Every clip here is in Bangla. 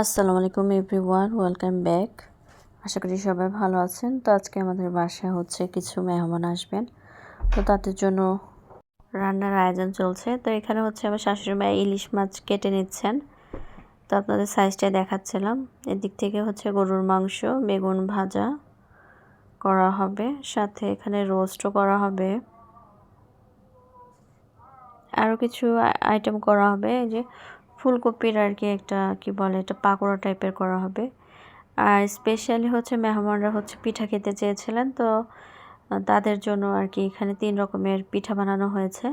আসসালামু আলাইকুম এভরিওয়ান, ওয়েলকাম ব্যাক। আশা করি সবাই ভালো আছেন। তো আজকে আমাদের বাসায় হচ্ছে কিছু মেহমান আসবেন। তো তাদের জন্য রান্নার আয়োজন চলছে। তো এখানে হচ্ছে আমার শাশুড়ি মা ইলিশ মাছ কেটে নিচ্ছেন। তো আপনাদের সাইজটা দেখাচ্ছিলাম। এদিক থেকে হচ্ছে গরুর মাংস, বেগুন ভাজা করা হবে। সাথে এখানে রোস্টও করা হবে। আরও কিছু আইটেম করা হবে। এই যে ফুলকপির আর কি একটা কি বলে এটা পাকোড়া টাইপের করা হবে। আর স্পেশালি হচ্ছে মেহমানরা হচ্ছে পিঠা খেতে চেয়েছিলেন, তো তাদের জন্য আর কি এখানে তিন রকমের পিঠা বানানো হয়েছে।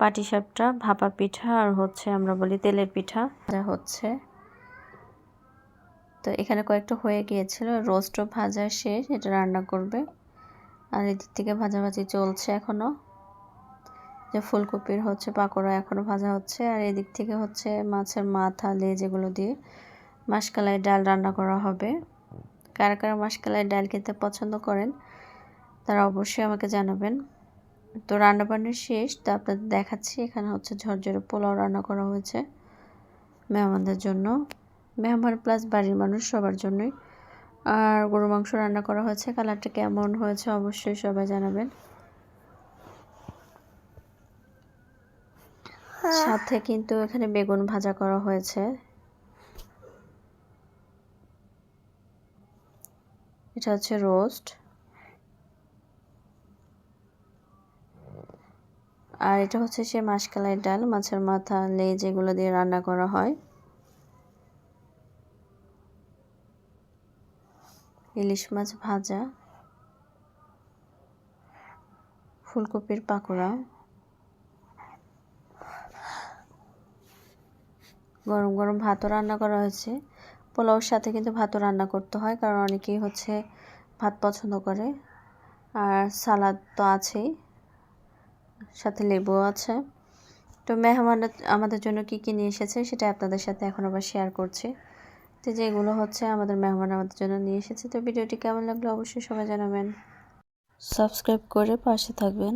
পাটিসাপটা ভাপা পিঠা আর হচ্ছে আমরা বলি তেলের পিঠা। যা হচ্ছে তো এখানে কয়েকটা হয়ে গিয়েছিল। রোস্টও ভাজা শেষ, এটা রান্না করবে। আর এদিক থেকে ভাজাভাজি চলছে এখনও যে ফুলকপির হচ্ছে পাকোড়া এখনও ভাজা হচ্ছে, আর এদিক থেকে হচ্ছে মাছের মাথা, লেজ এগুলো দিয়ে মাসকালাই ডাল রান্না করা হবে। কারা কারা মাসকালাই ডাল খেতে পছন্দ করেন, তারা অবশ্যই আমাকে জানাবেন। তো রান্নাবান্না শেষ, তো আপনাদের দেখাচ্ছি, এখানে হচ্ছে ঝরঝরে পোলাও রান্না করা হয়েছে মেহমানদের জন্য। মেহমান প্লাস বাড়ির মানুষ সবার জন্যই। আর গরু মাংস রান্না করা হয়েছে, কালারটা কেমন হয়েছে অবশ্যই সবাই জানাবেন। সাথে কিন্তু এখানে বেগুন ভাজা করা হয়েছে। এটা হচ্ছে রোস্ট। আর এটা হচ্ছে সে মাসকালাই ডাল, মাছের মাথা, লেজ, এগুলো দিয়ে রান্না করা হয়। ইলিশ মাছ ভাজা। ফুলকপির পাকোড়া। গরম গরম ভাতও রান্না করা হয়েছে। পোলাওর সাথে কিন্তু ভাতও রান্না করতে হয়, কারণ অনেকেই হচ্ছে ভাত পছন্দ করে। আর সালাদ তো আছেই, সাথে লেবুও আছে। তো মেহমান আমাদের জন্য কি কী নিয়ে এসেছে সেটা আপনাদের সাথে এখন আবার শেয়ার করছি। তো যেগুলো হচ্ছে আমাদের মেহমান আমাদের জন্য নিয়ে এসেছে। তো ভিডিওটি কেমন লাগল অবশ্যই সবাই জানাবেন। সাবস্ক্রাইব করে পাশে থাকবেন।